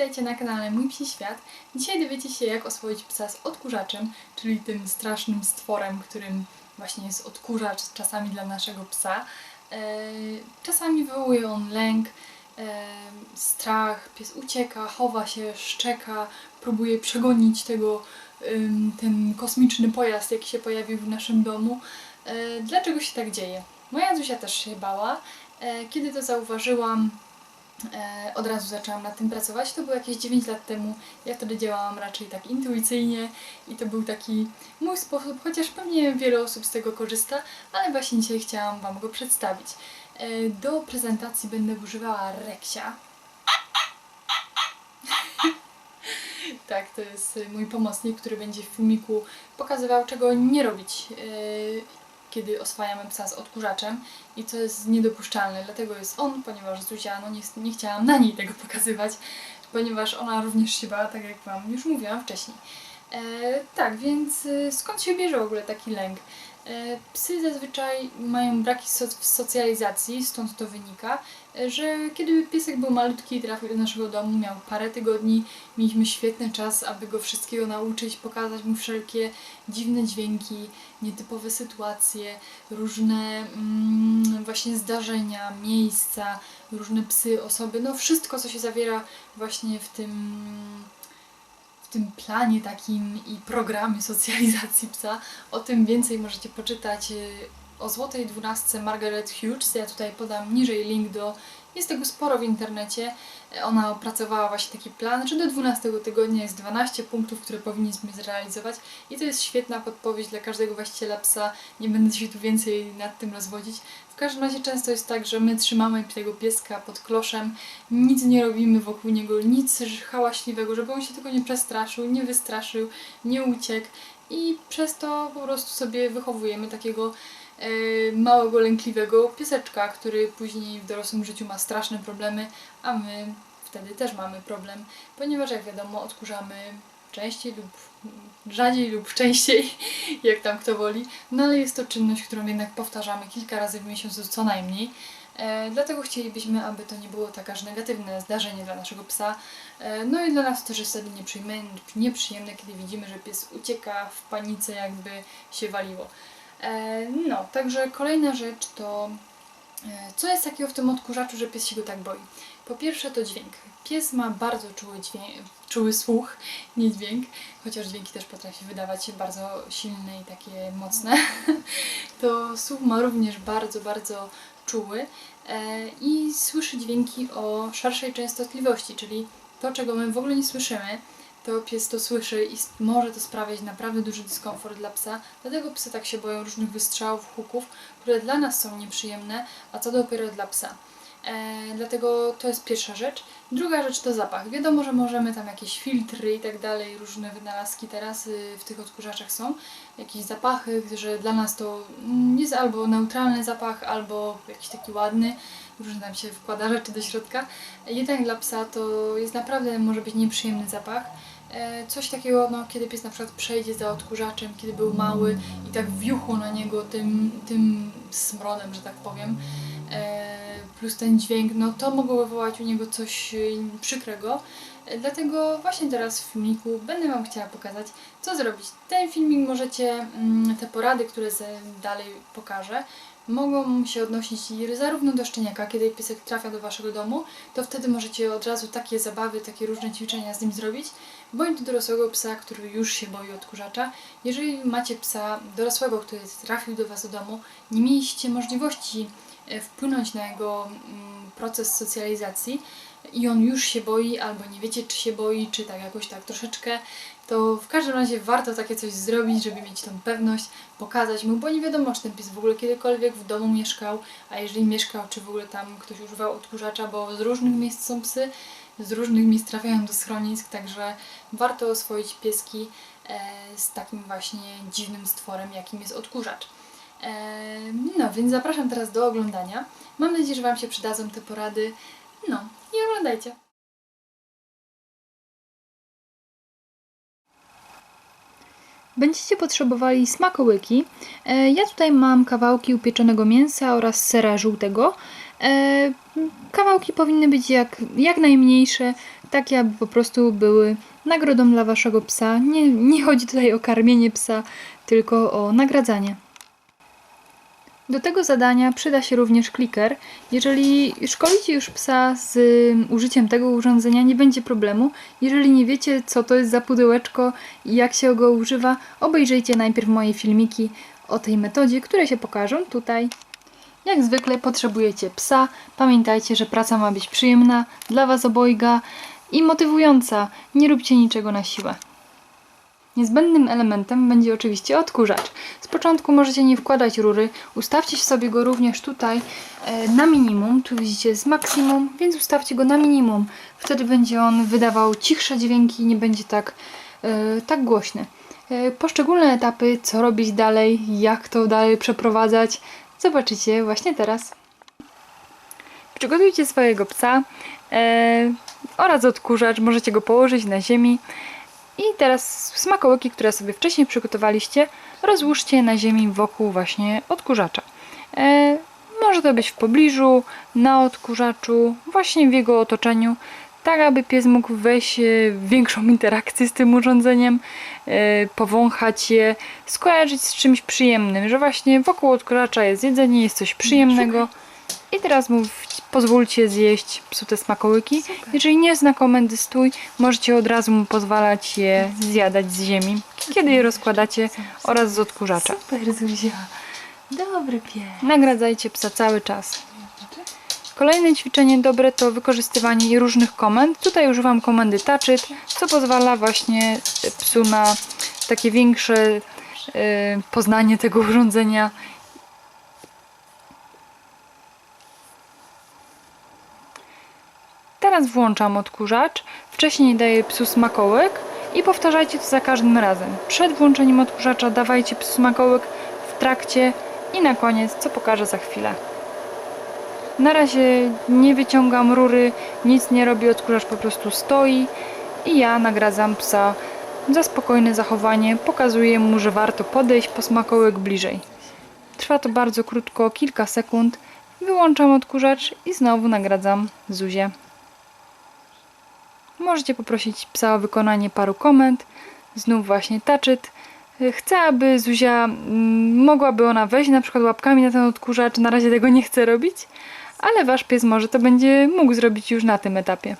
witajcie na kanale Mój Psi Świat. Dzisiaj dowiecie się jak oswoić psa z odkurzaczem, czyli tym strasznym stworem, którym właśnie jest odkurzacz czasami dla naszego psa. E, Czasami wywołuje on lęk, e, strach, pies ucieka, chowa się, szczeka, próbuje przegonić tego, ten kosmiczny pojazd, jaki się pojawił w naszym domu. E, Dlaczego się tak dzieje? Moja Zuzia też się bała. Kiedy to zauważyłam, od razu zaczęłam nad tym pracować. To było jakieś 9 lat temu. Ja wtedy działałam raczej tak intuicyjnie i to był taki mój sposób, chociaż pewnie wiele osób z tego korzysta, ale właśnie dzisiaj chciałam Wam go przedstawić. E, Do prezentacji będę używała Reksia. Tak, to jest mój pomocnik, który będzie w filmiku pokazywał, czego nie robić, yy, kiedy oswajamy psa z odkurzaczem i to jest niedopuszczalne. Dlatego jest on, ponieważ Zuzia, no nie, nie chciałam na niej tego pokazywać, ponieważ ona również się bała, tak jak Wam już mówiłam wcześniej. E, tak, więc y, skąd się bierze w ogóle taki lęk? E, Psy zazwyczaj mają braki so- w socjalizacji, stąd to wynika, e, że kiedy piesek był malutki i trafił do naszego domu, miał parę tygodni, mieliśmy świetny czas, aby go wszystkiego nauczyć, pokazać mu wszelkie dziwne dźwięki, nietypowe sytuacje, różne mm, właśnie zdarzenia, miejsca, różne psy, osoby, no wszystko, co się zawiera właśnie w tym w tym planie takim i programie socjalizacji psa. O tym więcej możecie poczytać y, o Złotej Dwunastce Margaret Hughes. Ja tutaj podam niżej link do... Jest tego sporo w internecie. Ona opracowała właśnie taki plan, że do 12 tygodnia jest 12 punktów, które powinniśmy zrealizować i to jest świetna podpowiedź dla każdego właściciela psa. Nie będę się tu więcej nad tym rozwodzić. W każdym razie często jest tak, że my trzymamy tego pieska pod kloszem, nic nie robimy wokół niego, nic hałaśliwego, żeby on się tylko nie przestraszył, nie wystraszył, nie uciekł i przez to po prostu sobie wychowujemy takiego małego, lękliwego pieseczka, który później w dorosłym życiu ma straszne problemy, a my wtedy też mamy problem, ponieważ jak wiadomo odkurzamy częściej lub rzadziej lub częściej, jak tam kto woli, no ale jest to czynność, którą jednak powtarzamy kilka razy w miesiącu co najmniej. E, dlatego chcielibyśmy, aby to nie było tak aż negatywne zdarzenie dla naszego psa. E, no i dla nas też jest wtedy nieprzyjemne, nieprzyjemne, kiedy widzimy, że pies ucieka w panice, jakby się waliło. E, no, także kolejna rzecz to e, co jest takiego w tym odkurzaczu, że pies się go tak boi? Po pierwsze to dźwięk. Pies ma bardzo czuły, dźwięk, czuły słuch, nie dźwięk, chociaż dźwięki też potrafi wydawać bardzo silne i takie mocne. To słuch ma również bardzo, bardzo czuły e, i słyszy dźwięki o szerszej częstotliwości, czyli to, czego my w ogóle nie słyszymy, to pies to słyszy i może to sprawiać naprawdę duży dyskomfort dla psa. Dlatego psy tak się boją różnych wystrzałów, huków, które dla nas są nieprzyjemne, a co dopiero dla psa. E, dlatego to jest pierwsza rzecz. Druga rzecz to zapach. Wiadomo, że możemy tam jakieś filtry i tak dalej, różne wynalazki teraz y, w tych odkurzaczach są. Jakieś zapachy, że dla nas to mm, jest albo neutralny zapach, albo jakiś taki ładny. Różne tam się wkłada rzeczy do środka. Jednak dla psa to jest naprawdę, może być nieprzyjemny zapach. E, Coś takiego, no, kiedy pies na przykład przejdzie za odkurzaczem, kiedy był mały i tak wjuchło na niego tym, tym smrodem, że tak powiem, e, plus ten dźwięk, no to mogło wywołać u niego coś e, przykrego. Dlatego właśnie teraz w filmiku będę Wam chciała pokazać, co zrobić. Ten filmik możecie, mm, te porady, które dalej pokażę, mogą się odnosić zarówno do szczeniaka, kiedy piesek trafia do Waszego domu, to wtedy możecie od razu takie zabawy, takie różne ćwiczenia z nim zrobić, bądź do dorosłego psa, który już się boi odkurzacza. Jeżeli macie psa dorosłego, który trafił do Was do domu, nie mieliście możliwości e, wpłynąć na jego mm, proces socjalizacji i on już się boi, albo nie wiecie, czy się boi, czy tak jakoś tak troszeczkę, to w każdym razie warto takie coś zrobić, żeby mieć tą pewność, pokazać mu, bo nie wiadomo, czy ten pies w ogóle kiedykolwiek w domu mieszkał, a jeżeli mieszkał, czy w ogóle tam ktoś używał odkurzacza, bo z różnych miejsc są psy, z różnych miejsc trafiają do schronisk, także warto oswoić pieski e, z takim właśnie dziwnym stworem, jakim jest odkurzacz. E, no, więc zapraszam teraz do oglądania. Mam nadzieję, że Wam się przydadzą te porady. No, i oglądajcie. Będziecie potrzebowali smakołyki. E, Ja tutaj mam kawałki upieczonego mięsa oraz sera żółtego. E, Kawałki powinny być jak, jak najmniejsze. takie aby po prostu były nagrodą dla waszego psa. Nie, nie chodzi tutaj o karmienie psa, tylko o nagradzanie. Do tego zadania przyda się również kliker. Jeżeli szkolicie już psa z ym, użyciem tego urządzenia, nie będzie problemu. Jeżeli nie wiecie, co to jest za pudełeczko i jak się go używa, obejrzyjcie najpierw moje filmiki o tej metodzie, które się pokażą tutaj. Jak zwykle potrzebujecie psa. Pamiętajcie, że praca ma być przyjemna dla Was obojga i motywująca. Nie róbcie niczego na siłę. Niezbędnym elementem będzie oczywiście odkurzacz. Z początku możecie nie wkładać rury, ustawcie sobie go również tutaj e, na minimum. Tu widzicie z maksimum, więc ustawcie go na minimum. Wtedy będzie on wydawał cichsze dźwięki, nie będzie tak, e, tak głośny. E, poszczególne etapy, co robić dalej, jak to dalej przeprowadzać, zobaczycie właśnie teraz. Przygotujcie swojego psa oraz odkurzacz. Możecie go położyć na ziemi. I teraz smakołyki, które sobie wcześniej przygotowaliście, rozłóżcie na ziemi wokół właśnie odkurzacza. E, może to być w pobliżu, na odkurzaczu, właśnie w jego otoczeniu, tak aby pies mógł wejść e, w większą interakcję z tym urządzeniem, e, powąchać je, skojarzyć z czymś przyjemnym, że właśnie wokół odkurzacza jest jedzenie, jest coś przyjemnego. I teraz mu w- pozwólcie zjeść psu te smakołyki. Jeżeli nie zna komendy stój, możecie od razu mu pozwalać je zjadać z ziemi, kiedy je rozkładacie oraz z odkurzacza. Super, Zuzia. Dobry pies. Nagradzajcie psa cały czas. Kolejne ćwiczenie dobre to wykorzystywanie różnych komend. Tutaj używam komendy touch it, co pozwala właśnie psu na takie większe e, poznanie tego urządzenia. Teraz włączam odkurzacz, wcześniej daję psu smakołyk i powtarzajcie to za każdym razem. Przed włączeniem odkurzacza dawajcie psu smakołyk, w trakcie i na koniec, co pokażę za chwilę. Na razie nie wyciągam rury, nic nie robi, odkurzacz po prostu stoi i ja nagradzam psa za spokojne zachowanie, pokazuję mu, że warto podejść po smakołyk bliżej. Trwa to bardzo krótko, kilka sekund. Wyłączam odkurzacz i znowu nagradzam Zuzię. Możecie poprosić psa o wykonanie paru komend. Znów właśnie taczyt. Chcę, aby Zuzia mm, mogłaby ona wejść na przykład łapkami na ten odkurzacz. Na razie tego nie chce robić, ale wasz pies może to będzie mógł zrobić już na tym etapie.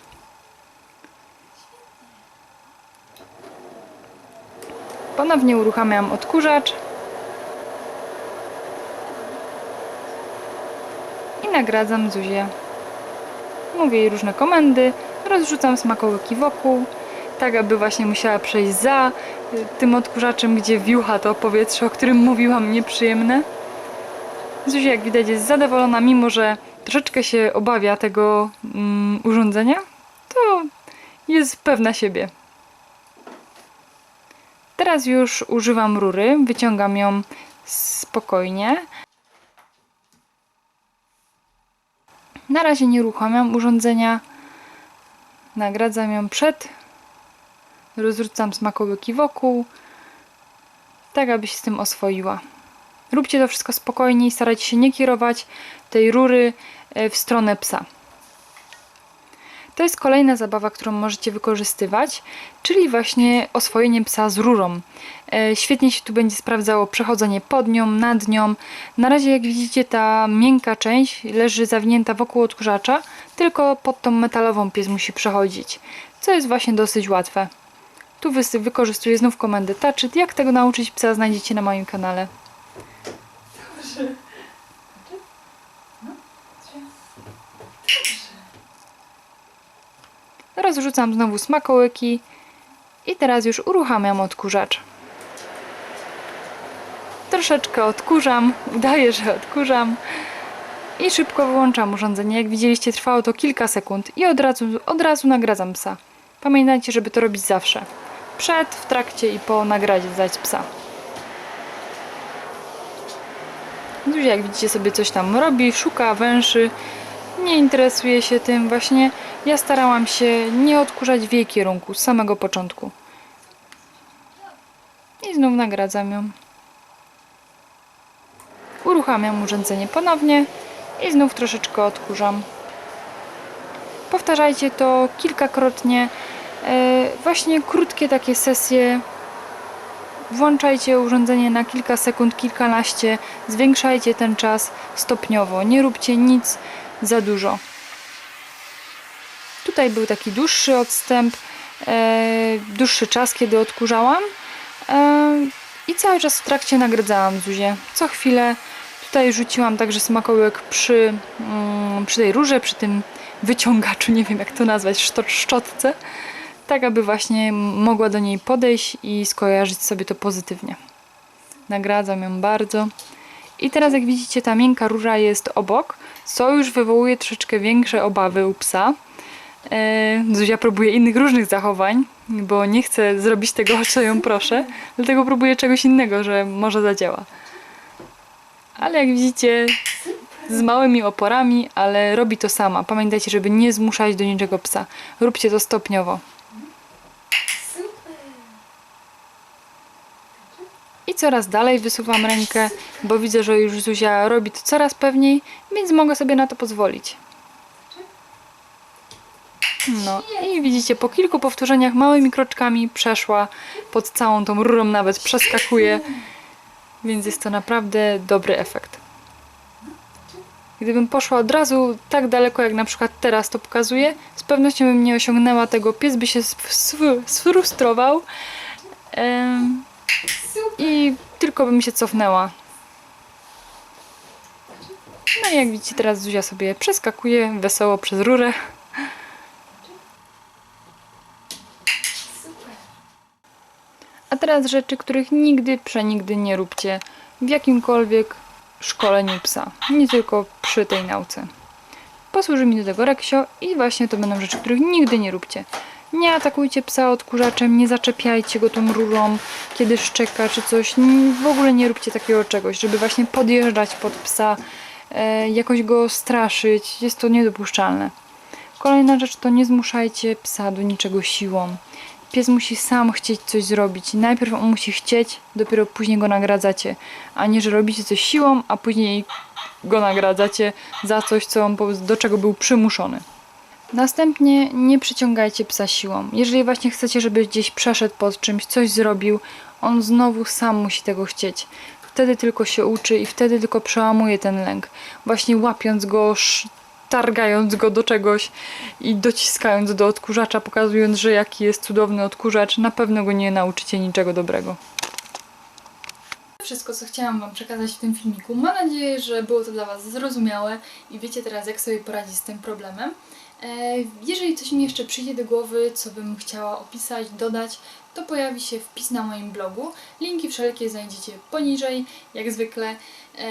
Ponownie uruchamiam odkurzacz. I nagradzam Zuzię. Mówię jej różne komendy, rozrzucam smakołyki wokół, tak aby właśnie musiała przejść za y, tym odkurzaczem, gdzie wiucha to powietrze, o którym mówiłam, nieprzyjemne. Zuzia, jak widać, jest zadowolona, mimo że troszeczkę się obawia tego mm, urządzenia, to jest pewna siebie. Teraz już używam rury, wyciągam ją spokojnie. Na razie nie uruchamiam urządzenia. Nagradzam ją przed. Rozrzucam smakołyki wokół. Tak, aby się z tym oswoiła. Róbcie to wszystko spokojnie i starajcie się nie kierować tej rury e, w stronę psa. To jest kolejna zabawa, którą możecie wykorzystywać, czyli właśnie oswojenie psa z rurą. E, Świetnie się tu będzie sprawdzało przechodzenie pod nią, nad nią. Na razie, jak widzicie, ta miękka część leży zawinięta wokół odkurzacza, tylko pod tą metalową pies musi przechodzić, co jest właśnie dosyć łatwe. Tu wykorzystuję znów komendę touch it. Jak tego nauczyć psa znajdziecie na moim kanale. Dobrze. No, Zuzia. Dobrze. Rozrzucam znowu smakołyki i teraz już uruchamiam odkurzacz. Troszeczkę odkurzam, udaję, że odkurzam i szybko wyłączam urządzenie. Jak widzieliście, trwało to kilka sekund i od razu, od razu nagradzam psa. Pamiętajcie, żeby to robić zawsze. Przed, w trakcie i po nagradzać psa. Zuzia, jak widzicie, sobie coś tam robi, szuka, węszy, nie interesuje się tym. Właśnie ja starałam się nie odkurzać w jej kierunku z samego początku. I znów nagradzam ją. Uruchamiam urządzenie ponownie i znów troszeczkę odkurzam. Powtarzajcie to kilkakrotnie. E, Właśnie krótkie takie sesje. Włączajcie urządzenie na kilka sekund, kilkanaście. Zwiększajcie ten czas stopniowo. Nie róbcie nic za dużo. Tutaj był taki dłuższy odstęp, e, dłuższy czas, kiedy odkurzałam. E, I cały czas w trakcie nagradzałam Zuzię. Co chwilę tutaj rzuciłam także smakołyk przy, mm, przy tej rurze, przy tym wyciągaczu, nie wiem jak to nazwać, szczotce, tak aby właśnie mogła do niej podejść i skojarzyć sobie to pozytywnie. Nagradzam ją bardzo. I teraz jak widzicie ta miękka rura jest obok, co już wywołuje troszeczkę większe obawy u psa. E, Zuzia próbuje innych różnych zachowań, bo nie chce zrobić tego, o co ją proszę, dlatego próbuje czegoś innego, że może zadziała. Ale jak widzicie, z małymi oporami, ale robi to sama. Pamiętajcie, żeby nie zmuszać do niczego psa. Róbcie to stopniowo. I coraz dalej wysuwam rękę, bo widzę, że już Zuzia robi to coraz pewniej, więc mogę sobie na to pozwolić. No i widzicie, po kilku powtórzeniach małymi kroczkami przeszła pod całą tą rurą, nawet przeskakuje, więc jest to naprawdę dobry efekt. Gdybym poszła od razu tak daleko, jak na przykład teraz to pokazuję, z pewnością bym nie osiągnęła tego. Pies by się sf- sf- sfrustrował. Super. i tylko bym się cofnęła. No i jak widzicie, teraz Zuzia sobie przeskakuje wesoło przez rurę. A teraz rzeczy, których nigdy, przenigdy nie róbcie w jakimkolwiek szkoleniu psa. Nie tylko przy tej nauce. Posłuży mi do tego Reksio i właśnie to będą rzeczy, których nigdy nie róbcie. Nie atakujcie psa odkurzaczem, nie zaczepiajcie go tą rurą, kiedy szczeka czy coś. W ogóle nie róbcie takiego czegoś, żeby właśnie podjeżdżać pod psa, e, jakoś go straszyć. Jest to niedopuszczalne. Kolejna rzecz to nie zmuszajcie psa do niczego siłą. Pies musi sam chcieć coś zrobić. Najpierw on musi chcieć, dopiero później go nagradzacie. A nie, że robicie coś siłą, a później go nagradzacie za coś, co on, do czego był przymuszony. Następnie nie przyciągajcie psa siłą. Jeżeli właśnie chcecie, żeby gdzieś przeszedł pod czymś, coś zrobił, on znowu sam musi tego chcieć. Wtedy tylko się uczy i wtedy tylko przełamuje ten lęk. Właśnie łapiąc go, targając go do czegoś i dociskając do odkurzacza, pokazując, że jaki jest cudowny odkurzacz, na pewno go nie nauczycie niczego dobrego. Wszystko, co chciałam Wam przekazać w tym filmiku. Mam nadzieję, że było to dla Was zrozumiałe i wiecie teraz, jak sobie poradzić z tym problemem. E, Jeżeli coś mi jeszcze przyjdzie do głowy, co bym chciała opisać, dodać, to pojawi się wpis na moim blogu. Linki wszelkie znajdziecie poniżej, jak zwykle. E,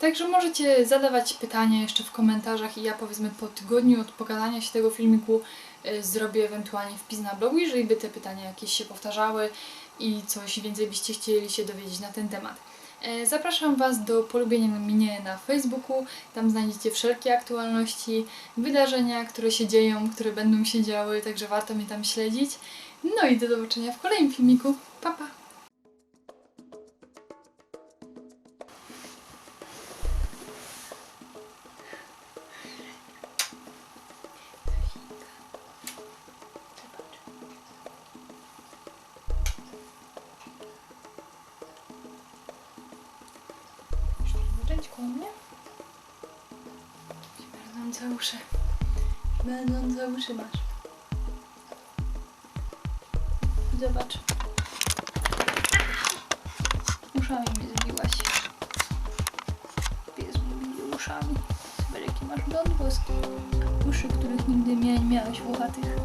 Także możecie zadawać pytania jeszcze w komentarzach i ja powiedzmy po tygodniu od pokazania się tego filmiku e, zrobię ewentualnie wpis na blogu, jeżeli by te pytania jakieś się powtarzały i coś więcej byście chcieli się dowiedzieć na ten temat. E, Zapraszam Was do polubienia mnie na Facebooku. Tam znajdziecie wszelkie aktualności, wydarzenia, które się dzieją, które będą się działy, także warto mnie tam śledzić. No i do zobaczenia w kolejnym filmiku. Pa, pa! Będące uszy. Będące uszy masz. Zobacz. Uszami mi zbiłaś. Pies mi uszami. Zobacz jakie masz blond włoski. Uszy, których nigdy nie miałeś włochatych.